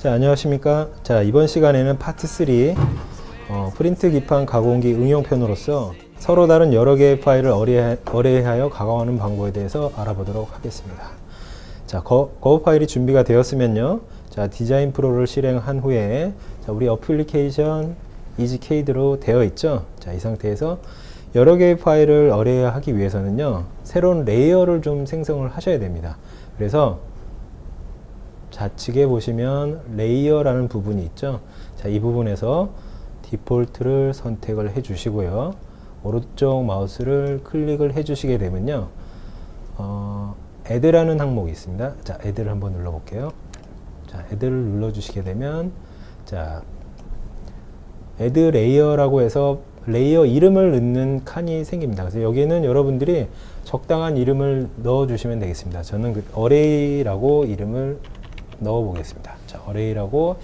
자, 안녕하십니까. 자, 이번 시간에는 파트 3 어, 프린트 기판 가공기 응용편으로서 서로 다른 여러 개의 파일을 어레- 어레이하여 가공하는 방법에 대해서 알아보도록 하겠습니다. 자, 거, 거 파일이 준비가 되었으면요. 자, 디자인 프로를 실행한 후에 자, 우리 어플리케이션 이지케이드로 되어 있죠. 자, 이 상태에서 여러 개의 파일을 어레이하기 위해서는요. 새로운 레이어를 좀 생성을 하셔야 됩니다. 그래서 좌측에 보시면 레이어라는 부분이 있죠. 자, 이 부분에서 디폴트를 선택을 해 주시고요. 오른쪽 마우스를 클릭을 해 주시게 되면요. 어, 애드라는 항목이 있습니다. 자, 애드를 한번 눌러 볼게요. 자, 애드를 눌러 주시게 되면 자, 애드 레이어라고 해서 레이어 이름을 넣는 칸이 생깁니다. 그래서 여기는 여러분들이 적당한 이름을 넣어 주시면 되겠습니다. 저는 그 어레이라고 이름을 넣어 보겠습니다. 자, 어레이라고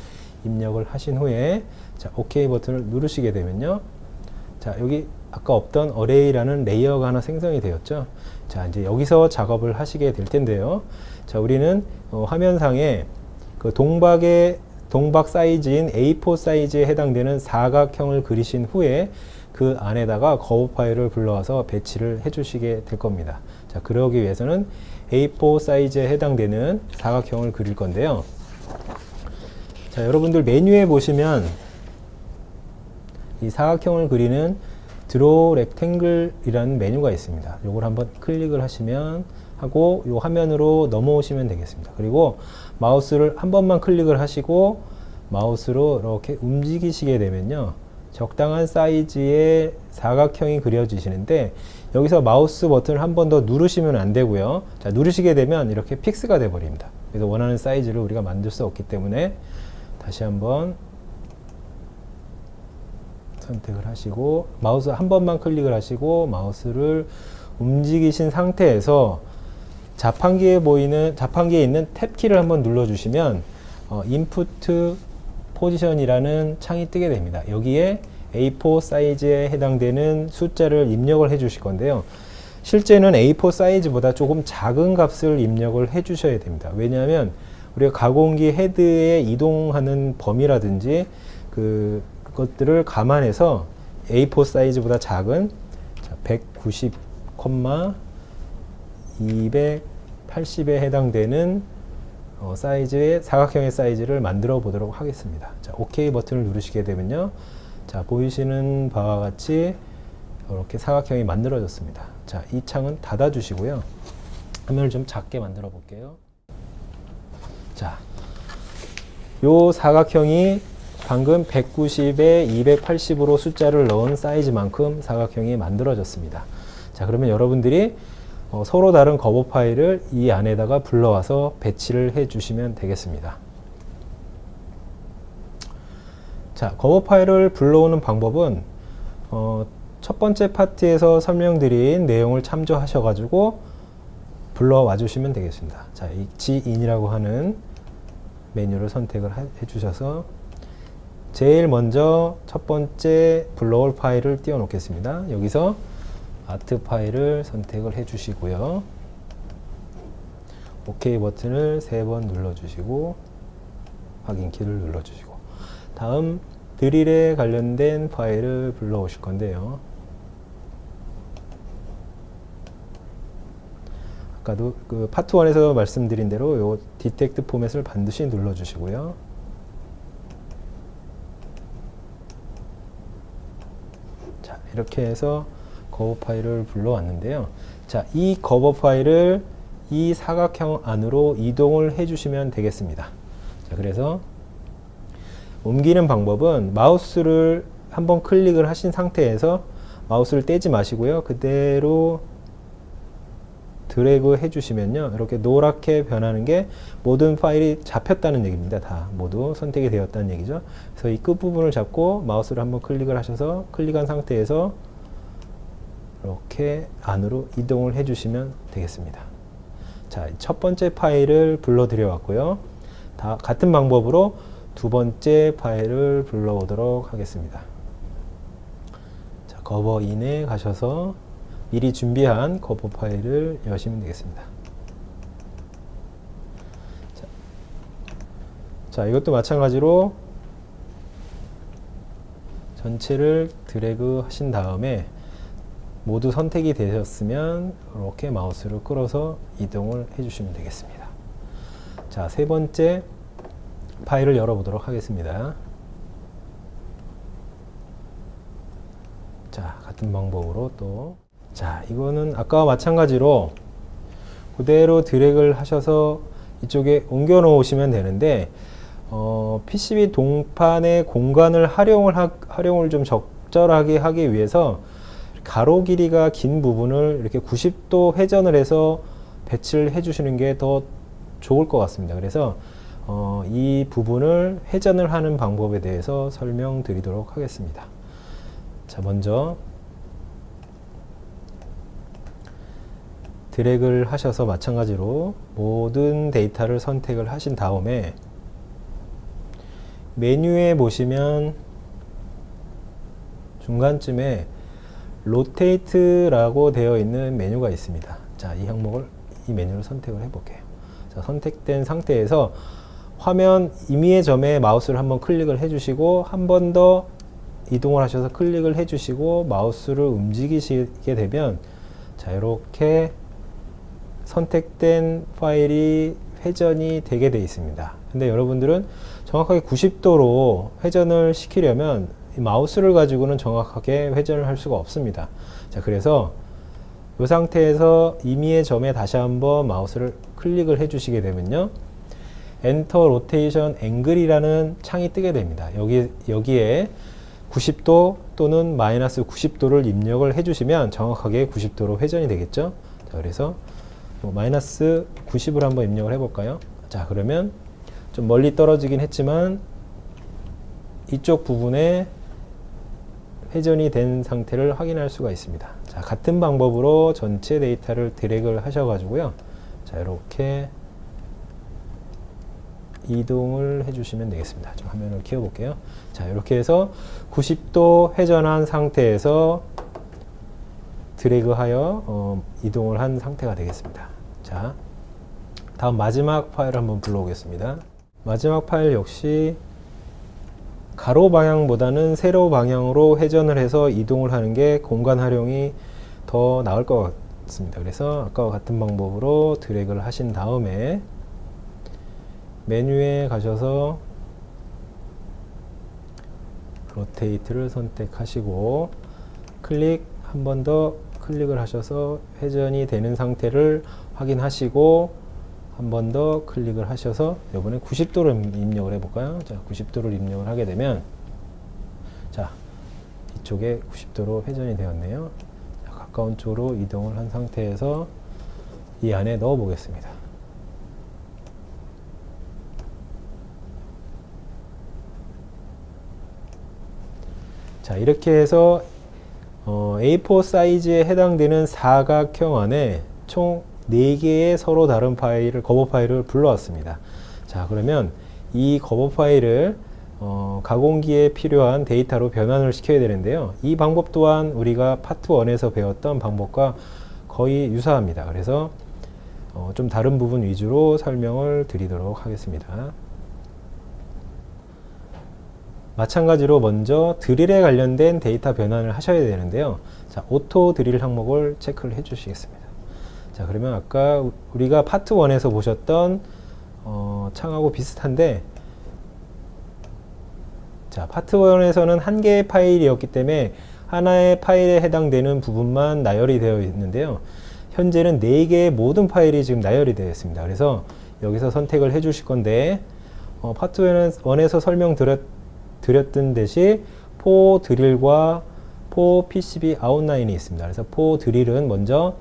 입력을 하신 후에 자, OK 버튼을 누르시게 되면요. 자, 여기 아까 없던 어레이라는 레이어가 하나 생성이 되었죠. 자, 이제 여기서 작업을 하시게 될 텐데요. 자, 우리는 어, 화면상에 그 동박의 동박 사이즈인 A4 사이즈에 해당되는 사각형을 그리신 후에 그 안에다가 거부 파일을 불러와서 배치를 해 주시게 될 겁니다. 자, 그러기 위해서는 A4 사이즈에 해당되는 사각형을 그릴 건데요. 자, 여러분들 메뉴에 보시면 이 사각형을 그리는 드로우 렉탱글이라는 메뉴가 있습니다. 요걸 한번 클릭을 하시면 하고 요 화면으로 넘어오시면 되겠습니다. 그리고 마우스를 한 번만 클릭을 하시고 마우스로 이렇게 움직이시게 되면요. 적당한 사이즈의 사각형이 그려지시는데 여기서 마우스 버튼을 한 번 더 누르시면 안 되고요. 자, 누르시게 되면 이렇게 픽스가 돼 버립니다. 그래서 원하는 사이즈를 우리가 만들 수 없기 때문에 다시 한번 선택을 하시고 마우스 한 번만 클릭을 하시고 마우스를 움직이신 상태에서 자판기에 보이는 자판기에 있는 탭 키를 한번 눌러 주시면 어, 인푸트 포지션이라는 창이 뜨게 됩니다. 여기에 A4 사이즈에 해당되는 숫자를 입력을 해 주실 건데요. 실제는 A4 사이즈보다 조금 작은 값을 입력을 해 주셔야 됩니다. 왜냐하면 우리가 가공기 헤드에 이동하는 범위라든지 그 것들을 감안해서 A4 사이즈보다 작은 190, 280에 해당되는 어, 사이즈의 사각형의 사이즈를 만들어 보도록 하겠습니다. 자, OK 버튼을 누르시게 되면요. 자, 보이시는 바와 같이 이렇게 사각형이 만들어졌습니다. 자, 이 창은 닫아 주시고요. 화면을 좀 작게 만들어 볼게요. 자, 요 사각형이 방금 190에 280으로 숫자를 넣은 사이즈만큼 사각형이 만들어졌습니다. 자, 그러면 여러분들이 어, 서로 다른 거버 파일을 이 안에다가 불러와서 배치를 해 주시면 되겠습니다. 자, 거버 파일을 불러오는 방법은 어, 첫 번째 파트에서 설명드린 내용을 참조하셔가지고 불러와 주시면 되겠습니다. 자, 이 G인이라고 하는 메뉴를 선택을 하- 해주셔서 제일 먼저 첫 번째 불러올 파일을 띄워 놓겠습니다. 여기서 아트 파일을 선택을 해 주시고요. OK 버튼을 세 번 눌러 주시고 확인 키를 눌러 주시고 다음 드릴에 관련된 파일을 불러 오실 건데요. 아까도 그 파트 1에서 말씀드린 대로 요 디텍트 포맷을 반드시 눌러 주시고요. 자, 이렇게 해서 거버 파일을 불러왔는데요. 자, 이 거버 파일을 이 사각형 안으로 이동을 해주시면 되겠습니다. 자, 그래서 옮기는 방법은 마우스를 한번 클릭을 하신 상태에서 마우스를 떼지 마시고요. 그대로 드래그 해주시면요. 이렇게 노랗게 변하는 게 모든 파일이 잡혔다는 얘기입니다. 다 모두 선택이 되었다는 얘기죠. 그래서 이 끝부분을 잡고 마우스를 한번 클릭을 하셔서 클릭한 상태에서 이렇게 안으로 이동을 해주시면 되겠습니다. 자, 첫 번째 파일을 불러드려 왔고요. 다 같은 방법으로 두 번째 파일을 불러오도록 하겠습니다. 자, 거버인에 가셔서 미리 준비한 거버 파일을 여시면 되겠습니다. 자, 자, 이것도 마찬가지로 전체를 드래그 하신 다음에 모두 선택이 되셨으면 이렇게 마우스를 끌어서 이동을 해주시면 되겠습니다. 자, 세 번째 파일을 열어보도록 하겠습니다. 자, 같은 방법으로 또. 자, 이거는 아까와 마찬가지로 그대로 드래그를 하셔서 이쪽에 옮겨 놓으시면 되는데, 어, PCB 동판의 공간을 활용을, 하, 활용을 좀 적절하게 하기 위해서 가로 길이가 긴 부분을 이렇게 90도 회전을 해서 배치를 해 주시는 게 더 좋을 것 같습니다. 그래서 어, 이 부분을 회전을 하는 방법에 대해서 설명드리도록 하겠습니다. 자, 먼저 드래그를 하셔서 마찬가지로 모든 데이터를 선택을 하신 다음에 메뉴에 보시면 중간쯤에 로테이트라고 되어 있는 메뉴가 있습니다. 자, 이 항목을 이 메뉴를 선택을 해 볼게요. 자, 선택된 상태에서 화면 임의의 점에 마우스를 한번 클릭을 해 주시고 한 번 더 이동을 하셔서 클릭을 해 주시고 마우스를 움직이시게 되면 자, 이렇게 선택된 파일이 회전이 되게 되어 있습니다. 근데 여러분들은 정확하게 90도로 회전을 시키려면 이 마우스를 가지고는 정확하게 회전을 할 수가 없습니다. 자, 그래서 이 상태에서 임의의 점에 다시 한번 마우스를 클릭을 해 주시게 되면요. 엔터 로테이션 앵글이라는 창이 뜨게 됩니다. 여기, 여기에 90도 또는 마이너스 90도를 입력을 해 주시면 정확하게 90도로 회전이 되겠죠. 자, 그래서 뭐 마이너스 90을 한번 입력을 해 볼까요? 자, 그러면 좀 멀리 떨어지긴 했지만 이쪽 부분에 회전이 된 상태를 확인할 수가 있습니다. 자, 같은 방법으로 전체 데이터를 드래그를 하셔가지고요. 자, 이렇게 이동을 해주시면 되겠습니다. 좀 화면을 키워볼게요. 자, 이렇게 해서 90도 회전한 상태에서 드래그하여 어, 이동을 한 상태가 되겠습니다. 자, 다음 마지막 파일 한번 불러오겠습니다. 마지막 파일 역시 가로 방향보다는 세로 방향으로 회전을 해서 이동을 하는 게 공간 활용이 더 나을 것 같습니다. 그래서 아까와 같은 방법으로 드래그를 하신 다음에 메뉴에 가셔서 로테이트를 선택하시고 클릭 한 번 더 클릭을 하셔서 회전이 되는 상태를 확인하시고 한 번 더 클릭을 하셔서 이번에 90도를 입력을 해볼까요? 자, 90도를 입력을 하게 되면 자 이쪽에 90도로 회전이 되었네요. 자, 가까운 쪽으로 이동을 한 상태에서 이 안에 넣어 보겠습니다. 자 이렇게 해서 어, A4 사이즈에 해당되는 사각형 안에 총 4개의 서로 다른 파일을 거버 파일을 불러왔습니다. 자 그러면 이 거버 파일을 어, 가공기에 필요한 데이터로 변환을 시켜야 되는데요. 이 방법 또한 우리가 파트 1에서 배웠던 방법과 거의 유사합니다. 그래서 어, 좀 다른 부분 위주로 설명을 드리도록 하겠습니다. 마찬가지로 먼저 드릴에 관련된 데이터 변환을 하셔야 되는데요. 자, 오토 드릴 항목을 체크를 해 주시겠습니다. 자, 그러면 아까 우리가 파트 1에서 보셨던 어, 창하고 비슷한데 자, 파트 1에서는 한 개의 파일이었기 때문에 하나의 파일에 해당되는 부분만 나열이 되어 있는데요. 현재는 네 개의 모든 파일이 지금 나열이 되어 있습니다. 그래서 여기서 선택을 해 주실 건데 어, 파트 1에서 설명드렸 드렸던 듯이 포 드릴과 포 PCB 아웃라인이 있습니다. 그래서 포 드릴은 먼저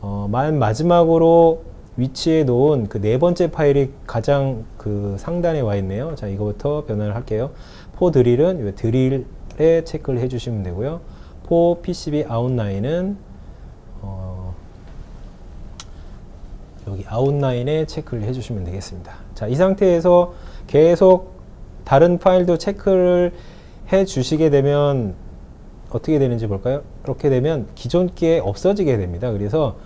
어, 맨 마지막으로 위치해 놓은 그 네 번째 파일이 가장 그 상단에 와 있네요. 자, 이거부터 변환을 할게요. 포 드릴은 이 드릴에 체크를 해 주시면 되고요. 포 PCB 아웃라인은 어, 여기 아웃라인에 체크를 해 주시면 되겠습니다. 자, 이 상태에서 계속 다른 파일도 체크를 해 주시게 되면 어떻게 되는지 볼까요? 이렇게 되면 기존 게 없어지게 됩니다. 그래서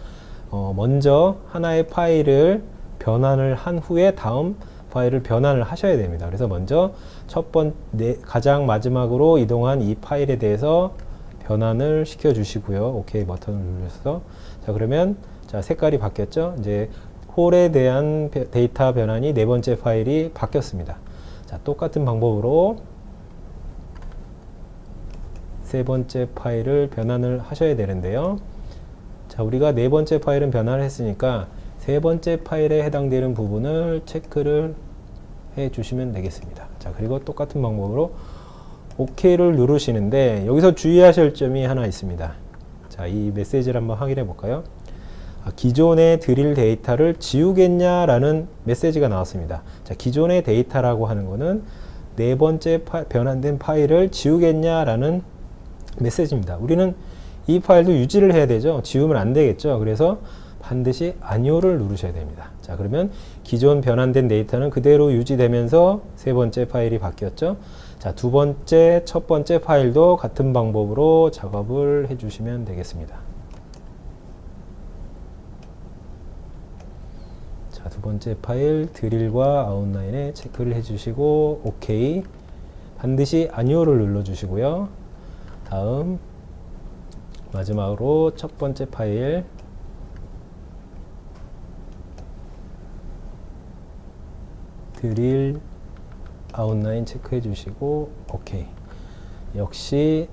어 먼저 하나의 파일을 변환을 한 후에 다음 파일을 변환을 하셔야 됩니다. 그래서 먼저 첫 번째 가장 마지막으로 이동한 이 파일에 대해서 변환을 시켜 주시고요. 오케이 버튼을 누르셔서 자 그러면 자 색깔이 바뀌었죠. 이제 홀에 대한 배- 데이터 변환이 네 번째 파일이 바뀌었습니다. 자 똑같은 방법으로 세 번째 파일을 변환을 하셔야 되는데요. 자, 우리가 네 번째 파일은 변환을 했으니까 세 번째 파일에 해당되는 부분을 체크를 해 주시면 되겠습니다. 자, 그리고 똑같은 방법으로 OK를 누르시는데 여기서 주의하실 점이 하나 있습니다. 자, 이 메시지를 한번 확인해 볼까요? 아, 기존의 드릴 데이터를 지우겠냐라는 메시지가 나왔습니다. 자, 기존의 데이터라고 하는 거는 네 번째 파- 변환된 파일을 지우겠냐라는 메시지입니다. 우리는 이 파일도 유지를 해야 되죠. 지우면 안 되겠죠. 그래서 반드시 아니오를 누르셔야 됩니다. 자, 그러면 기존 변환된 데이터는 그대로 유지되면서 세 번째 파일이 바뀌었죠. 자, 두 번째, 첫 번째 파일도 같은 방법으로 작업을 해 주시면 되겠습니다. 두 번째 파일 드릴과 아웃라인에 체크를 해 주시고 오케이. 반드시 아니오를 눌러 주시고요. 다음 마지막으로 첫 번째 파일 드릴 아웃라인 체크해 주시고 오케이 역시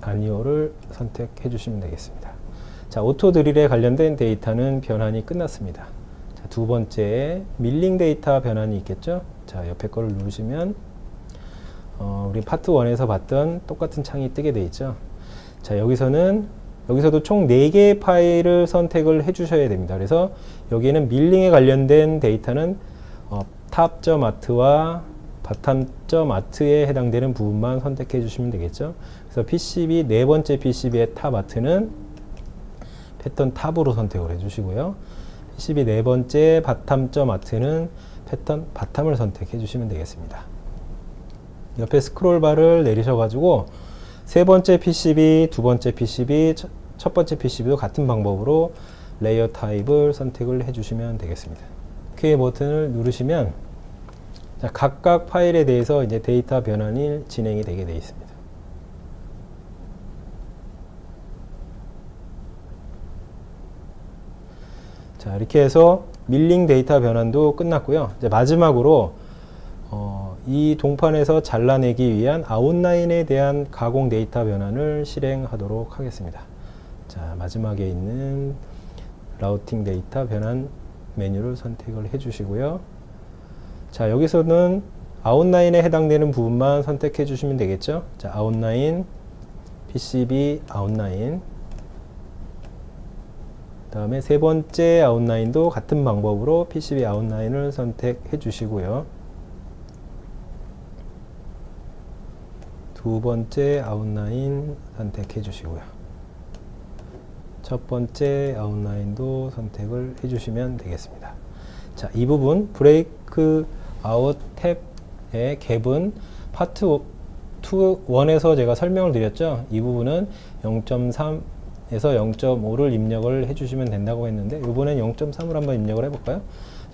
아니오를 선택해 주시면 되겠습니다 자 오토 드릴에 관련된 데이터는 변환이 끝났습니다 자, 두 번째 밀링 데이터 변환이 있겠죠 자 옆에 거를 누르시면 어, 우리 파트 1에서 봤던 똑같은 창이 뜨게 돼 있죠. 자, 여기서는 여기서도 총 4개의 파일을 선택을 해 주셔야 됩니다. 그래서 여기에는 밀링에 관련된 데이터는 어, 탑.아트와 바텀.아트에 해당되는 부분만 선택해 주시면 되겠죠. 그래서 PCB 네 번째 PCB의 탑 아트는 패턴 탑으로 선택을 해 주시고요. PCB 네 번째 바텀.아트는 패턴 바텀을 선택해 주시면 되겠습니다. 옆에 스크롤 바를 내리셔가지고 세 번째 PCB, 두 번째 PCB, 첫, 첫 번째 PCB도 같은 방법으로 레이어 타입을 선택을 해주시면 되겠습니다. OK 버튼을 누르시면 자, 각각 파일에 대해서 이제 데이터 변환이 진행이 되게 되어 있습니다. 자 이렇게 해서 밀링 데이터 변환도 끝났고요. 이제 마지막으로 어, 이 동판에서 잘라내기 위한 아웃라인에 대한 가공 데이터 변환을 실행하도록 하겠습니다. 자, 마지막에 있는 라우팅 데이터 변환 메뉴를 선택을 해 주시고요. 자, 여기서는 아웃라인에 해당되는 부분만 선택해 주시면 되겠죠. 자, 아웃라인, PCB 아웃라인. 다음에 세 번째 아웃라인도 같은 방법으로 PCB 아웃라인을 선택해 주시고요. 두 번째 아웃라인 선택해 주시고요. 첫 번째 아웃라인도 선택을 해 주시면 되겠습니다. 자, 이 부분 브레이크 아웃 탭의 갭은 파트 2, 1에서 제가 설명을 드렸죠. 이 부분은 0.3 에서 0.5를 입력을 해 주시면 된다고 했는데 이번엔 0.3을 한번 입력을 해 볼까요?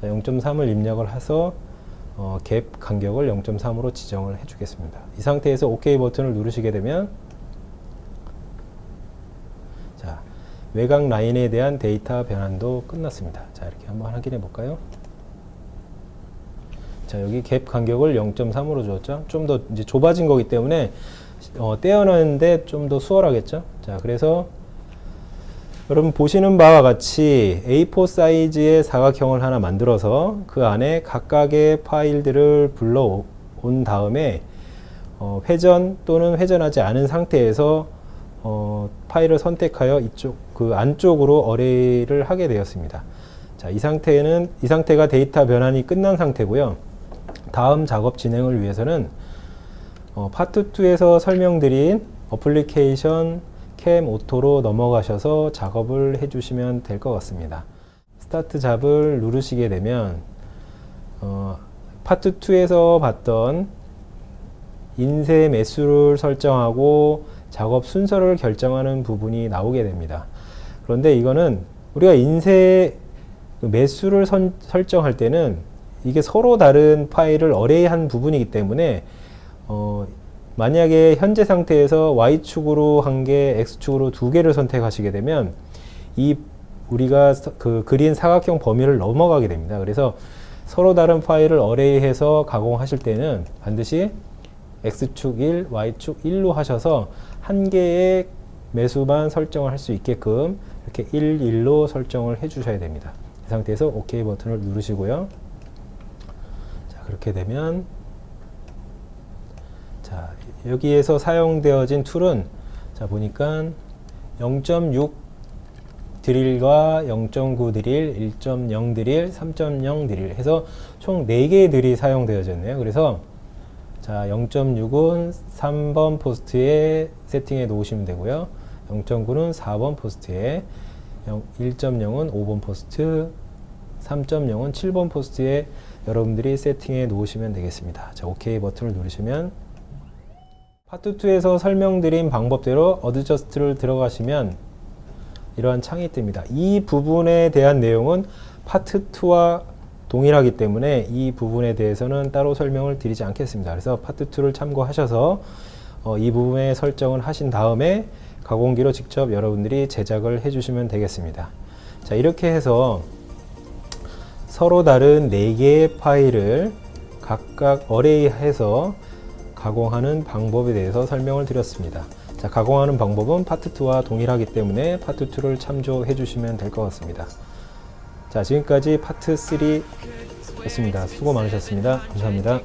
자, 0.3을 입력을 해서 어, 갭 간격을 0.3으로 지정을 해주겠습니다. 이 상태에서 OK 버튼을 누르시게 되면 자 외곽 라인에 대한 데이터 변환도 끝났습니다. 자 이렇게 한번 확인해 볼까요? 자 여기 갭 간격을 0.3으로 주었죠. 좀 더 이제 좁아진 거기 때문에 어, 떼어내는데 좀 더 수월하겠죠. 자 그래서 여러분 보시는 바와 같이 A4 사이즈의 사각형을 하나 만들어서 그 안에 각각의 파일들을 불러온 다음에 어, 회전 또는 회전하지 않은 상태에서 어, 파일을 선택하여 이쪽 그 안쪽으로 어레이를 하게 되었습니다. 자, 이 상태는 이 상태가 데이터 변환이 끝난 상태고요. 다음 작업 진행을 위해서는 어, 파트 2에서 설명드린 어플리케이션 캠 오토로 넘어가셔서 작업을 해주시면 될 것 같습니다. 스타트 잡을 누르시게 되면 어, 파트 2에서 봤던 인쇄 매수를 설정하고 작업 순서를 결정하는 부분이 나오게 됩니다. 그런데 이거는 우리가 인쇄 그 매수를 선- 설정할 때는 이게 서로 다른 파일을 어레이한 부분이기 때문에 어, 만약에 현재 상태에서 y축으로 한 개, x축으로 두 개를 선택하시게 되면 이 우리가 서- 그 그린 사각형 범위를 넘어가게 됩니다. 그래서 서로 다른 파일을 어레이해서 가공하실 때는 반드시 x축 1, y축 1로 하셔서 한 개의 매수만 설정을 할 수 있게끔 이렇게 1, 1로 설정을 해 주셔야 됩니다. 이 상태에서 OK 버튼을 누르시고요. 자, 그렇게 되면 자, 여기에서 사용되어진 툴은 자, 보니까 0.6 드릴과 0.9 드릴, 1.0 드릴, 3.0 드릴 해서 총 4개의 드릴이 사용되어졌네요. 그래서 자, 0.6은 3번 포스트에 세팅해 놓으시면 되고요. 0.9는 4번 포스트에, 1.0은 5번 포스트, 3.0은 7번 포스트에 여러분들이 세팅해 놓으시면 되겠습니다. 자, OK 버튼을 누르시면 파트 2에서 설명드린 방법대로 어드저스트를 들어가시면 이러한 창이 뜹니다. 이 부분에 대한 내용은 파트 2와 동일하기 때문에 이 부분에 대해서는 따로 설명을 드리지 않겠습니다. 그래서 파트 2를 참고하셔서 어, 이 부분에 설정을 하신 다음에 가공기로 직접 여러분들이 제작을 해주시면 되겠습니다. 자 이렇게 해서 서로 다른 4개의 파일을 각각 어레이해서 가공하는 방법에 대해서 설명을 드렸습니다. 자, 가공하는 방법은 파트 2와 동일하기 때문에 파트 2를 참조해 주시면 될 것 같습니다. 자, 지금까지 파트 3였습니다. 수고 많으셨습니다. 감사합니다.